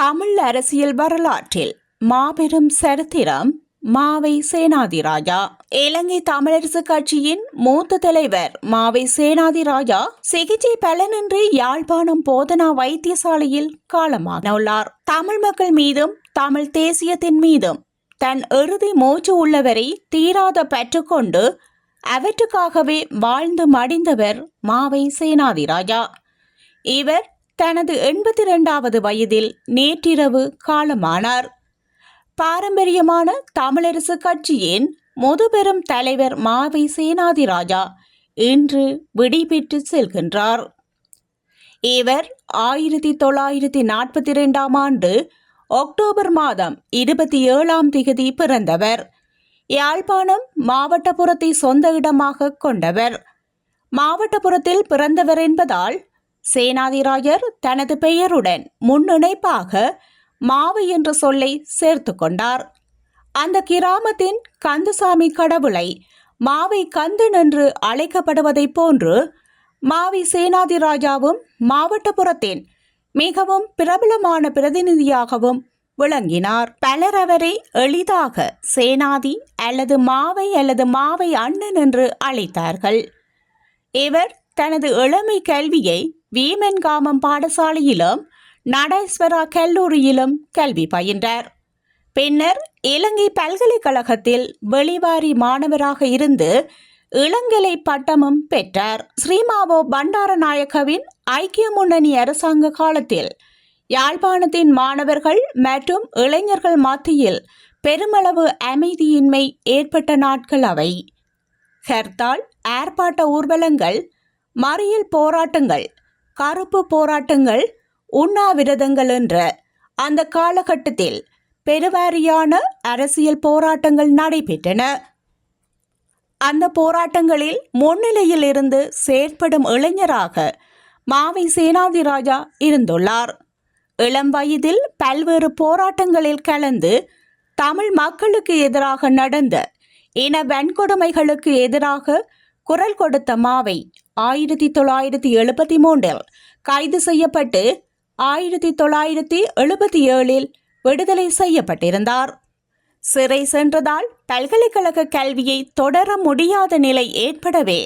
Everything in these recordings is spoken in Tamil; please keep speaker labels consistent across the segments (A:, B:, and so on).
A: தமிழ் அரசியல் வரலாற்றில் மாபெரும் சரித்திரம் மாவை சேனாதிராஜா இலங்கை தமிழரசு கட்சியின் மூத்த தலைவர் மாவை சேனாதிராஜா சிகிச்சை பலனின்றி யாழ்ப்பாணம் போதனா வைத்தியசாலையில் காலமானவுள்ளார் தமிழ் மக்கள் மீதும் தமிழ் தேசியத்தின் மீதும் தன் இறுதி மூச்சு உள்ளவரை தீராத பெற்றுக்கொண்டு அவற்றுக்காகவே வாழ்ந்து மடிந்தவர் மாவை சேனாதிராஜா இவர் தனது எண்பத்தி இரண்டாவது வயதில் நேற்றிரவு காலமானார். பாரம்பரியமான தமிழரசு கட்சியின் முதுபெரும் தலைவர் மாவை சேனாதிராஜா இன்று விடிபெற்று செல்கின்றார். இவர் ஆயிரத்தி தொள்ளாயிரத்தி நாற்பத்தி இரண்டாம் ஆண்டு அக்டோபர் மாதம் இருபத்தி ஏழாம் திகதி பிறந்தவர். யாழ்ப்பாணம் மாவட்டபுரத்தை சொந்த இடமாக கொண்டவர். மாவட்டபுரத்தில் பிறந்தவர் என்பதால் சேனாதிராயர் தனது பெயருடன் முன்னிணைப்பாக மாவு என்ற சொல்லை சேர்த்து கொண்டார். அந்த கிராமத்தின் கந்தசாமி கடவுளை மாவை கந்தன் என்று அழைக்கப்படுவதைப் போன்று மாவி சேனாதிராஜாவும் மாவட்டபுரத்தின் மிகவும் பிரபலமான பிரதிநிதியாகவும் விளங்கினார். பலர் அவரை எளிதாக சேனாதி அல்லது மாவை அல்லது மாவை அண்ணன் என்று அழைத்தார்கள். இவர் தனது இளமை கல்வியை வீமன்காமம் பாடசாலையிலும் நடேஸ்வரா கல்லூரியிலும் கல்வி பயின்றார். பின்னர் இலங்கை பல்கலைக்கழகத்தில் வெளிவாரி மாணவராக இருந்து இளங்கலை பட்டமும் பெற்றார். ஸ்ரீமாவோ பண்டாரநாயக்கவின் ஐக்கிய முன்னணி அரசாங்க காலத்தில் யாழ்ப்பாணத்தின் மாணவர்கள் மற்றும் இளைஞர்கள் மத்தியில் பெருமளவு அமைதியின்மை ஏற்பட்ட நாட்கள் அவை. ஹர்த்தால் ஆர்ப்பாட்ட ஊர்வலங்கள் மறியல் போராட்டங்கள் கருப்பு போராட்டங்கள் உண்ணாவிரதங்கள் என்ற அந்த காலகட்டத்தில் பெருவாரியான அரசியல் போராட்டங்கள் நடைபெற்றன. அந்த போராட்டங்களில் முன்னிலையில் இருந்து செயற்படும் இளைஞராக மாவை சேனாதிராஜா இருந்துள்ளார். இளம் வயதில் பல்வேறு போராட்டங்களில் கலந்து தமிழ் மக்களுக்கு எதிராக நடந்த இன வன்கொடுமைகளுக்கு எதிராக குரல் கொடுத்த மாவை ஆயிரத்தி தொள்ளாயிரத்தி எழுபத்தி மூன்றில் கைது செய்யப்பட்டு ஆயிரத்தி தொள்ளாயிரத்தி எழுபத்தி ஏழில் விடுதலை செய்யப்பட்டிருந்தார். சிறை சென்றதால் பல்கலைக்கழக கல்வியை தொடர முடியாத நிலை ஏற்படவே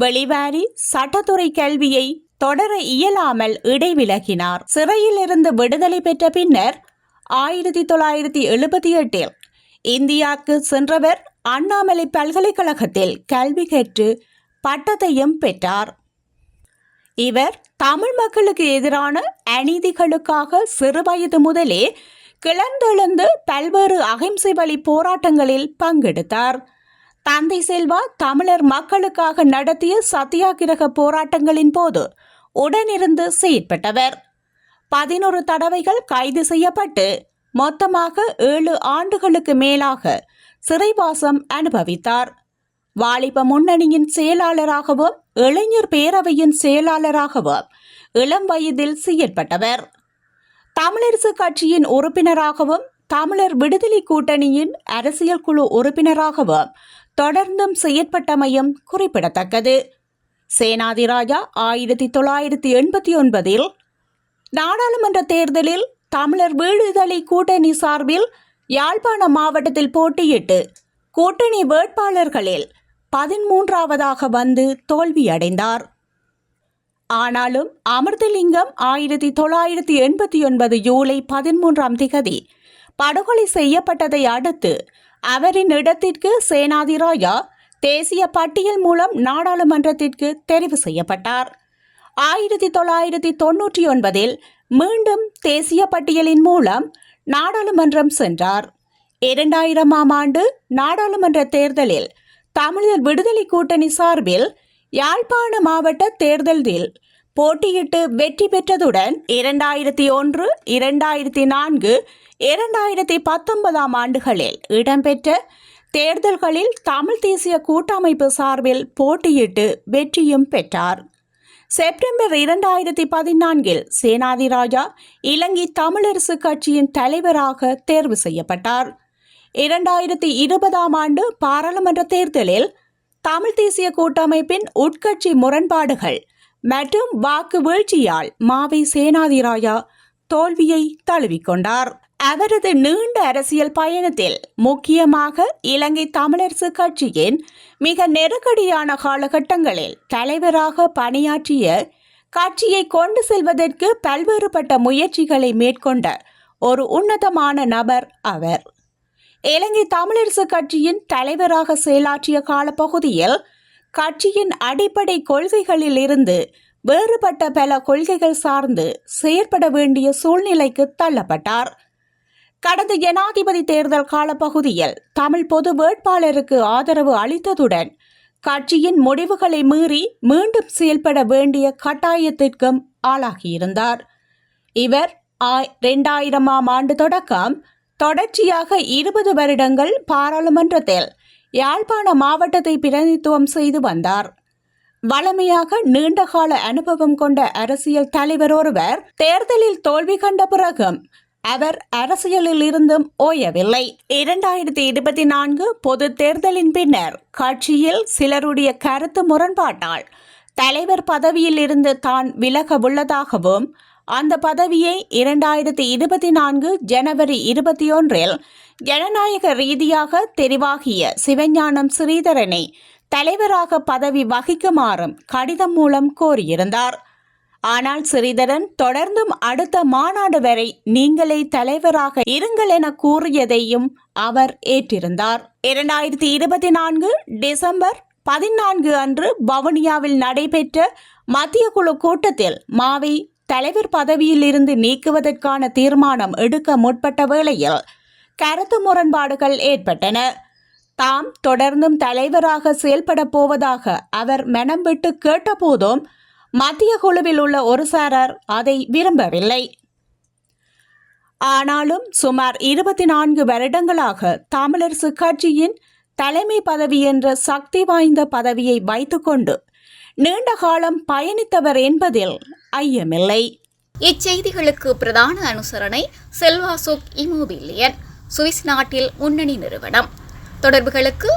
A: வெளிவாரி சட்டத்துறை கல்வியை தொடர இயலாமல் இடைவிலகினார். சிறையிலிருந்து விடுதலை பெற்ற பின்னர் ஆயிரத்தி தொள்ளாயிரத்தி எழுபத்தி எட்டில் இந்தியாவுக்கு சென்றவர் அண்ணாமலை பல்கலைக்கழகத்தில் கல்வி கற்று பட்டத்தையும் பெற்றார். இவர் தமிழ் மக்களுக்கு எதிரான அநீதிகளுக்காக சிறுவயது முதலே கிளர்ந்தெழுந்து பல்வேறு அகிம்சை வழி போராட்டங்களில் பங்கெடுத்தார். தந்தை செல்வா தமிழர் மக்களுக்காக நடத்திய சத்தியாகிரக போராட்டங்களின் போது உடனிருந்து செயற்பட்டவர். பதினொரு தடவைகள் கைது செய்யப்பட்டு மொத்தமாக ஏழு ஆண்டுகளுக்கு மேலாக சிறைவாசம் அனுபவித்தார். வாலிப முன்னணியின் செயலாளராகவும் இளைஞர் பேரவையின் செயலாளராகவும் இளம் வயதில் செயற்பட்டவர். தமிழரசு கட்சியின் உறுப்பினராகவும் தமிழர் விடுதலை கூட்டணியின் அரசியல் குழு உறுப்பினராகவும் தொடர்ந்தும் செயற்பட்டமையும் குறிப்பிடத்தக்கது. சேனாதிராஜா ஆயிரத்தி தொள்ளாயிரத்தி எண்பத்தி ஒன்பதில் நாடாளுமன்ற தேர்தலில் தமிழர் விடுதலை கூட்டணி சார்பில் யாழ்ப்பாண மாவட்டத்தில் போட்டியிட்டு கூட்டணி வேட்பாளர்களில் பதிமூன்றாவதாக வந்து தோல்வியடைந்தார். ஆனாலும் அமிர்தலிங்கம் ஆயிரத்தி தொள்ளாயிரத்தி எண்பத்தி ஒன்பது ஜூலை பதிமூன்றாம் திகதி படுகொலை செய்யப்பட்டதை அடுத்து அவரின் இடத்திற்கு சேனாதிராயா தேசிய பட்டியல் மூலம் நாடாளுமன்றத்திற்கு தெரிவு செய்யப்பட்டார். ஆயிரத்தி தொள்ளாயிரத்தி தொன்னூற்றி ஒன்பதில் மீண்டும் தேசிய பட்டியலின் மூலம் நாடாளுமன்றம் சென்றார். இரண்டாயிரமாம் ஆண்டு நாடாளுமன்ற தேர்தலில் தமிழர் விடுதலை கூட்டணி சார்பில் யாழ்ப்பாண மாவட்ட தேர்தலில் போட்டியிட்டு வெற்றி பெற்றதுடன் இரண்டாயிரத்தி ஒன்று இரண்டாயிரத்தி நான்கு இரண்டாயிரத்தி பத்தொன்பதாம் ஆண்டுகளில் இடம்பெற்ற தேர்தல்களில் தமிழ் தேசிய கூட்டமைப்பு சார்பில் போட்டியிட்டு வெற்றியும் பெற்றார். செப்டம்பர் இரண்டாயிரத்தி பதினான்கில் சேனாதிராஜா இலங்கை தமிழரசு கட்சியின் தலைவராக தேர்வு செய்யப்பட்டார். இரண்டாயிரத்தி இருபதாம் ஆண்டு பாராளுமன்ற தேர்தலில் தமிழ் தேசிய கூட்டமைப்பின் உட்கட்சி முரண்பாடுகள் மற்றும் வாக்கு வீழ்ச்சியால் மாவை சேனாதிராஜா தோல்வியை தழுவிக்கொண்டார். அவரது நீண்ட அரசியல் பயணத்தில் முக்கியமாக இலங்கை தமிழரசு கட்சியின் மிக நெருக்கடியான காலகட்டங்களில் தலைவராக பணியாற்றிய கட்சியை கொண்டு செல்வதற்கு பல்வேறுபட்ட முயற்சிகளை மேற்கொண்ட ஒரு உன்னதமான நபர் அவர். இலங்கை தமிழரசு கட்சியின் தலைவராக செயலாற்றிய காலப்பகுதியில் கட்சியின் அடிப்படை கொள்கைகளில் இருந்து வேறுபட்ட பல கொள்கைகள் சார்ந்து செயற்பட வேண்டிய சூழ்நிலைக்கு தள்ளப்பட்டார். கடந்த ஜனாதிபதி தேர்தல் காலப்பகுதியில் தமிழ் பொது வேட்பாளருக்கு ஆதரவு அளித்ததுடன் கட்சியின் முடிவுகளை மீறி மீண்டும் செயல்பட வேண்டிய கட்டாயத்திற்கும் ஆளாகியிருந்தார். இவர் இரண்டாயிரமாம் ஆண்டு தொடக்கம் தொடர்ச்சியாக இருபது வருடங்கள் பாராளுமன்றத்தில் யாழ்ப்பாண மாவட்டத்தை பிரதிநிதித்துவம் செய்து வந்தார். வளமையாக நீண்டகால அனுபவம் கொண்ட அரசியல் தலைவர் ஒருவர் தேர்தலில் தோல்வி கண்ட பிறகும் அவர் அரசியலில் இருந்தும் ஓயவில்லை. இரண்டாயிரத்தி இருபத்தி நான்கு பொது தேர்தலின் பின்னர் கட்சியில் சிலருடைய கருத்து முரண்பாட்டால் தலைவர் பதவியில் இருந்து தான் விலக உள்ளதாகவும் அந்த பதவியை இரண்டாயிரத்தி இருபத்தி நான்கு ஜனவரி இருபத்தி ஒன்றில் ஜனநாயக ரீதியாக தெரிவாகிய சிவஞானம் ஸ்ரீதரனை தலைவராக பதவி வகிக்குமாறும் கடிதம் மூலம் கோரியிருந்தார். ஆனால் ஸ்ரீதரன் தொடர்ந்தும் அடுத்த மாநாடு வரை நீங்களே தலைவராக இருங்கள் என கூறியதையும் அவர் ஏற்றிருந்தார். இரண்டாயிரத்தி இருபத்தி நான்கு டிசம்பர் பதினான்கு அன்று வவுனியாவில் நடைபெற்ற மத்திய குழு கூட்டத்தில் மாவை தலைவர் பதவியில் இருந்து நீக்குவதற்கான தீர்மானம் எடுக்க முற்பட்ட வேளையில் கருத்து முரண்பாடுகள் ஏற்பட்டன. தாம் தொடர்ந்தும் தலைவராக செயல்பட போவதாக அவர் மனம் விட்டு கேட்டபோதும் மத்திய குழுவில் உள்ள ஒரு சாரர் அதை விரும்பவில்லை. ஆனாலும் சுமார் இருபத்தி நான்கு வருடங்களாக தமிழரசு கட்சியின் தலைமை பதவி என்ற சக்தி வாய்ந்த பதவியை வைத்துக்கொண்டு நீண்ட காலம் பயணித்தவர் என்பதில் ஐயமில்லை.
B: இச்செய்திகளுக்கு பிரதான அனுசரணை செல்வாசுக் இமோபிலியன் சுவிஸ் நாட்டில் முன்னணி நிறுவனம். தொடர்புகளுக்கு